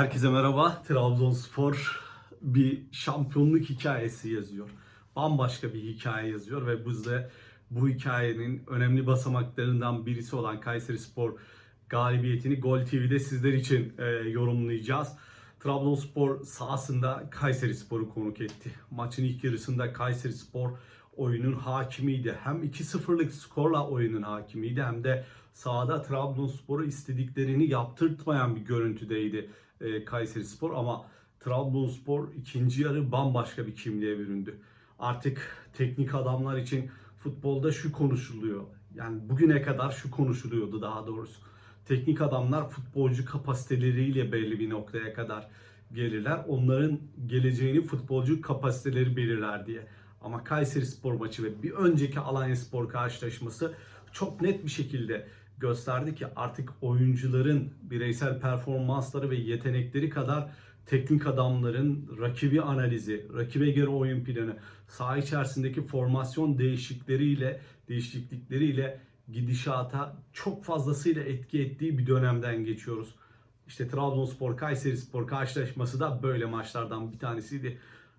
Herkese merhaba. Trabzonspor bir şampiyonluk hikayesi yazıyor. Bambaşka bir hikaye yazıyor ve biz de bu hikayenin önemli basamaklarından birisi olan Kayserispor galibiyetini Gol TV'de sizler için e, yorumlayacağız. Trabzonspor sahasında Kayserispor'u konuk etti. Maçın ilk yarısında Kayserispor oyunun hakimiydi. Hem 2-0'lık skorla oyunun hakimiydi hem de sahada Trabzonspor'u istediklerini yaptırtmayan bir görüntüdeydi e, Kayserispor ama Trabzonspor ikinci yarı bambaşka bir kimliğe büründü. Artık teknik adamlar için futbolda şu konuşuluyor. Yani bugüne kadar şu konuşuluyordu daha doğrusu. Teknik adamlar futbolcu kapasiteleriyle belli bir noktaya kadar gelirler. Onların geleceğini futbolcu kapasiteleri belirler diye. Ama Kayseri Spor maçı ve bir önceki Alanya Spor karşılaşması çok net bir şekilde gösterdi ki artık oyuncuların bireysel performansları ve yetenekleri kadar teknik adamların rakibi analizi, rakibe göre oyun planı, saha içerisindeki formasyon değişikleriyle, değişiklikleriyle gidişata çok fazlasıyla etki ettiği bir dönemden geçiyoruz. İşte Trabzonspor Kayserispor karşılaşması da böyle maçlardan bir tanesiydi.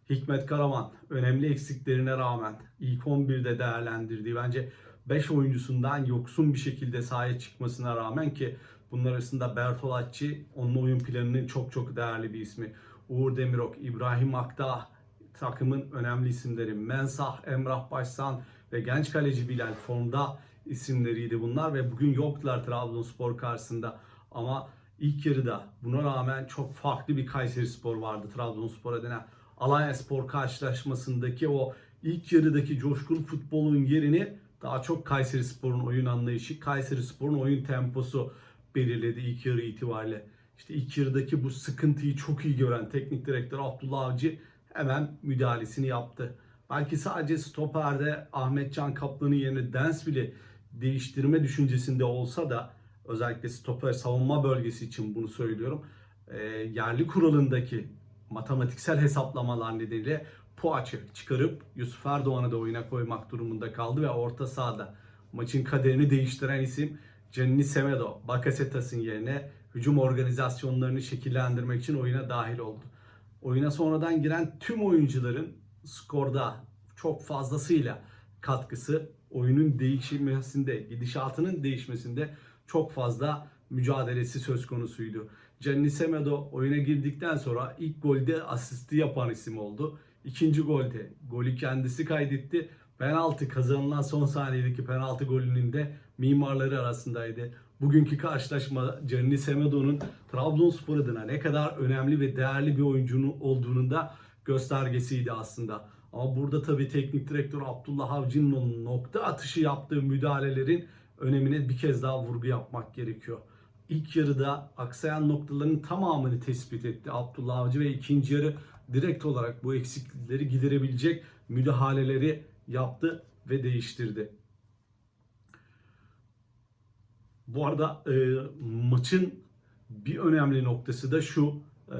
Hikmet Karaman önemli eksiklerine rağmen ilk 11'de değerlendirdiği bence 5 oyuncusundan yoksun bir şekilde sahaya çıkmasına rağmen ki bunlar arasında Bertolacci onun oyun planının çok çok değerli bir ismi. Uğur Demirok, İbrahim Akdağ takımın önemli isimleri. Mensah, Emrah Başsan ve genç kaleci Bilal formda isimleriydi bunlar ve bugün yoktular Trabzonspor karşısında. Ama ilk yarıda buna rağmen çok farklı bir Kayseri Spor vardı Trabzonspor adına. Alanya Spor karşılaşmasındaki o ilk yarıdaki coşkulu futbolun yerini daha çok Kayseri Spor'un oyun anlayışı, Kayseri Spor'un oyun temposu belirledi ilk yarı itibariyle. İşte ilk yarıdaki bu sıkıntıyı çok iyi gören teknik direktör Abdullah Avcı hemen müdahalesini yaptı. Belki sadece stoperde Ahmet Can Kaplan'ın yerine Densville'i değiştirme düşüncesinde olsa da özellikle stoper savunma bölgesi için bunu söylüyorum. E, yerli kuralındaki matematiksel hesaplamalar nedeniyle Poğaç'ı çıkarıp Yusuf Erdoğan'ı da oyuna koymak durumunda kaldı ve orta sahada maçın kaderini değiştiren isim Gianni Semedo, Bakasetas'ın yerine hücum organizasyonlarını şekillendirmek için oyuna dahil oldu. Oyuna sonradan giren tüm oyuncuların skorda çok fazlasıyla katkısı oyunun değişmesinde, gidişatının değişmesinde çok fazla mücadelesi söz konusuydu. Gianni Semedo oyuna girdikten sonra ilk golde asisti yapan isim oldu. İkinci golde golü kendisi kaydetti. Penaltı kazanılan son saniyedeki penaltı golünün de mimarları arasındaydı. Bugünkü karşılaşma Gianni Semedo'nun Trabzonspor adına ne kadar önemli ve değerli bir oyuncunun olduğunun da göstergesiydi aslında. Ama burada tabii teknik direktör Abdullah Avcı'nın nokta atışı yaptığı müdahalelerin önemine bir kez daha vurgu yapmak gerekiyor. İlk yarıda aksayan noktaların tamamını tespit etti Abdullah Avcı ve ikinci yarı direkt olarak bu eksiklikleri giderebilecek müdahaleleri yaptı ve değiştirdi. Bu arada e, maçın bir önemli noktası da şu e,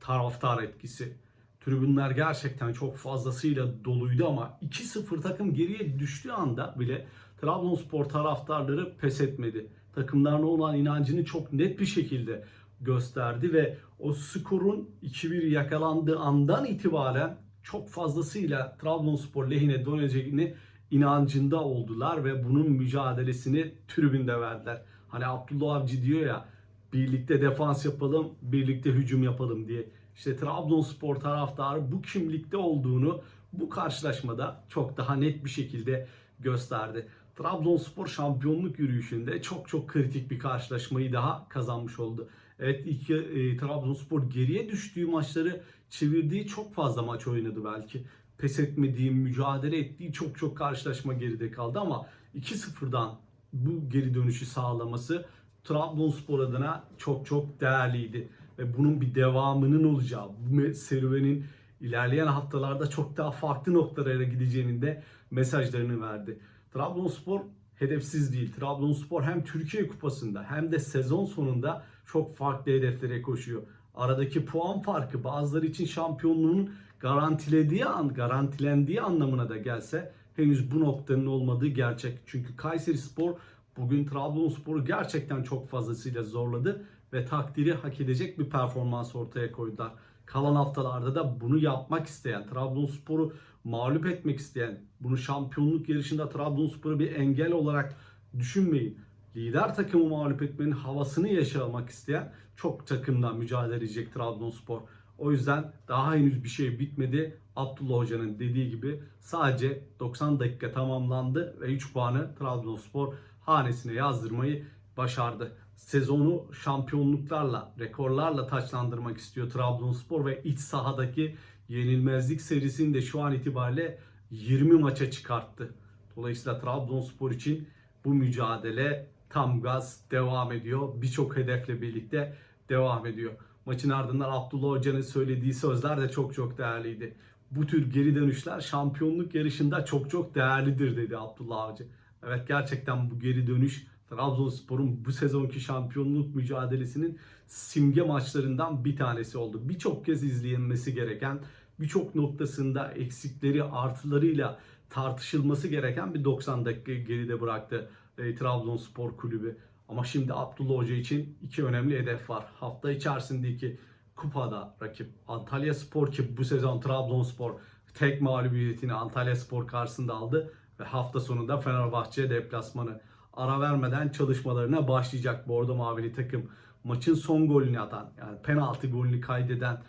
taraftar etkisi. Tribünler gerçekten çok fazlasıyla doluydu ama 2-0 takım geriye düştüğü anda bile Trabzonspor taraftarları pes etmedi. Takımlarına olan inancını çok net bir şekilde gösterdi ve o skorun 2-1 yakalandığı andan itibaren çok fazlasıyla Trabzonspor lehine döneceğini inancında oldular ve bunun mücadelesini tribünde verdiler. Hani Abdullah Avcı diyor ya birlikte defans yapalım, birlikte hücum yapalım diye. İşte Trabzonspor taraftarı bu kimlikte olduğunu bu karşılaşmada çok daha net bir şekilde gösterdi. Trabzonspor şampiyonluk yürüyüşünde çok çok kritik bir karşılaşmayı daha kazanmış oldu. Evet iki e, Trabzonspor geriye düştüğü maçları çevirdiği çok fazla maç oynadı belki. Pes etmediği, mücadele ettiği çok çok karşılaşma geride kaldı ama 2-0'dan bu geri dönüşü sağlaması Trabzonspor adına çok çok değerliydi. Ve bunun bir devamının olacağı, bu serüvenin ilerleyen haftalarda çok daha farklı noktalara gideceğinin de mesajlarını verdi. Trabzonspor hedefsiz değil. Trabzonspor hem Türkiye Kupası'nda hem de sezon sonunda çok farklı hedeflere koşuyor. Aradaki puan farkı bazıları için şampiyonluğun garantilediği an, garantilendiği anlamına da gelse henüz bu noktanın olmadığı gerçek. Çünkü Kayseri Spor bugün Trabzonspor'u gerçekten çok fazlasıyla zorladı ve takdiri hak edecek bir performans ortaya koydular. Kalan haftalarda da bunu yapmak isteyen, Trabzonspor'u mağlup etmek isteyen, bunu şampiyonluk yarışında Trabzonspor'u bir engel olarak düşünmeyin. Lider takımı mağlup etmenin havasını yaşamak isteyen çok takımdan mücadele edecek Trabzonspor. O yüzden daha henüz bir şey bitmedi. Abdullah Hoca'nın dediği gibi sadece 90 dakika tamamlandı ve 3 puanı Trabzonspor hanesine yazdırmayı başardı. Sezonu şampiyonluklarla, rekorlarla taçlandırmak istiyor Trabzonspor ve iç sahadaki yenilmezlik serisini de şu an itibariyle 20 maça çıkarttı. Dolayısıyla Trabzonspor için bu mücadele tam gaz devam ediyor. Birçok hedefle birlikte devam ediyor. Maçın ardından Abdullah Hoca'nın söylediği sözler de çok çok değerliydi. Bu tür geri dönüşler şampiyonluk yarışında çok çok değerlidir dedi Abdullah Hoca. Evet gerçekten bu geri dönüş Trabzonspor'un bu sezonki şampiyonluk mücadelesinin simge maçlarından bir tanesi oldu. Birçok kez izlenmesi gereken, birçok noktasında eksikleri artılarıyla tartışılması gereken bir 90 dakika geride bıraktı e, Trabzonspor kulübü. Ama şimdi Abdullah Hoca için iki önemli hedef var. Hafta içerisindeki kupada rakip Antalya Spor ki bu sezon Trabzonspor tek mağlubiyetini Antalya Spor karşısında aldı ve hafta sonunda Fenerbahçe deplasmanı ara vermeden çalışmalarına başlayacak Bordo Mavili takım. Maçın son golünü atan yani penaltı golünü kaydeden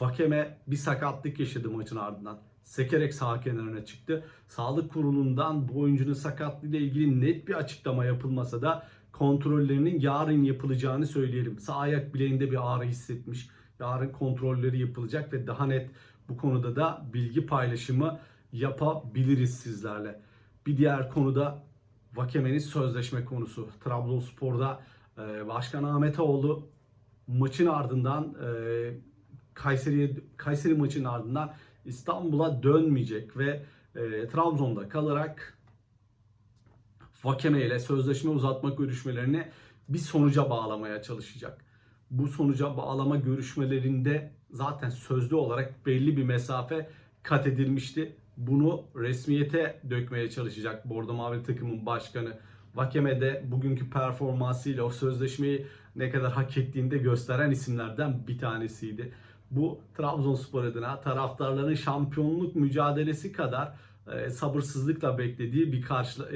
Vakeme bir sakatlık yaşadı maçın ardından. Sekerek sağ kenarına çıktı. Sağlık kurulundan bu oyuncunun sakatlığıyla ilgili net bir açıklama yapılmasa da kontrollerinin yarın yapılacağını söyleyelim. Sağ ayak bileğinde bir ağrı hissetmiş. Yarın kontrolleri yapılacak ve daha net bu konuda da bilgi paylaşımı yapabiliriz sizlerle. Bir diğer konuda Vakeme'nin sözleşme konusu. Trabzonspor'da e, Başkan Ahmetoğlu maçın ardından e, Kayseri Kayseri maçının ardından İstanbul'a dönmeyecek ve e, Trabzon'da kalarak Vakeme ile sözleşme uzatma görüşmelerini bir sonuca bağlamaya çalışacak. Bu sonuca bağlama görüşmelerinde zaten sözlü olarak belli bir mesafe kat edilmişti. Bunu resmiyete dökmeye çalışacak Bordo Mavi takımın başkanı. Vakeme de bugünkü performansıyla o sözleşmeyi ne kadar hak ettiğini de gösteren isimlerden bir tanesiydi. Bu Trabzonspor adına taraftarların şampiyonluk mücadelesi kadar e, sabırsızlıkla beklediği bir karşı e,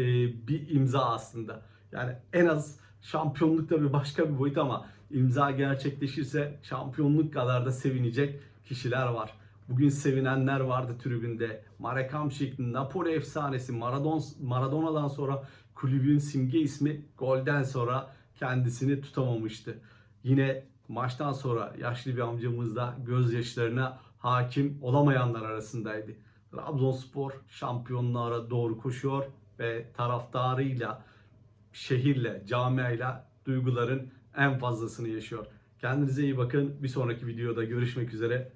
bir imza aslında. Yani en az şampiyonlukta bir başka bir boyut ama imza gerçekleşirse şampiyonluk kadar da sevinecek kişiler var. Bugün sevinenler vardı tribünde. Marek Hamšík, Napoli efsanesi Maradon, Maradona'dan sonra kulübün simge ismi golden sonra kendisini tutamamıştı. Yine maçtan sonra yaşlı bir amcamız da gözyaşlarına hakim olamayanlar arasındaydı. Trabzonspor şampiyonluğa doğru koşuyor ve taraftarıyla, şehirle, camiayla duyguların en fazlasını yaşıyor. Kendinize iyi bakın. Bir sonraki videoda görüşmek üzere.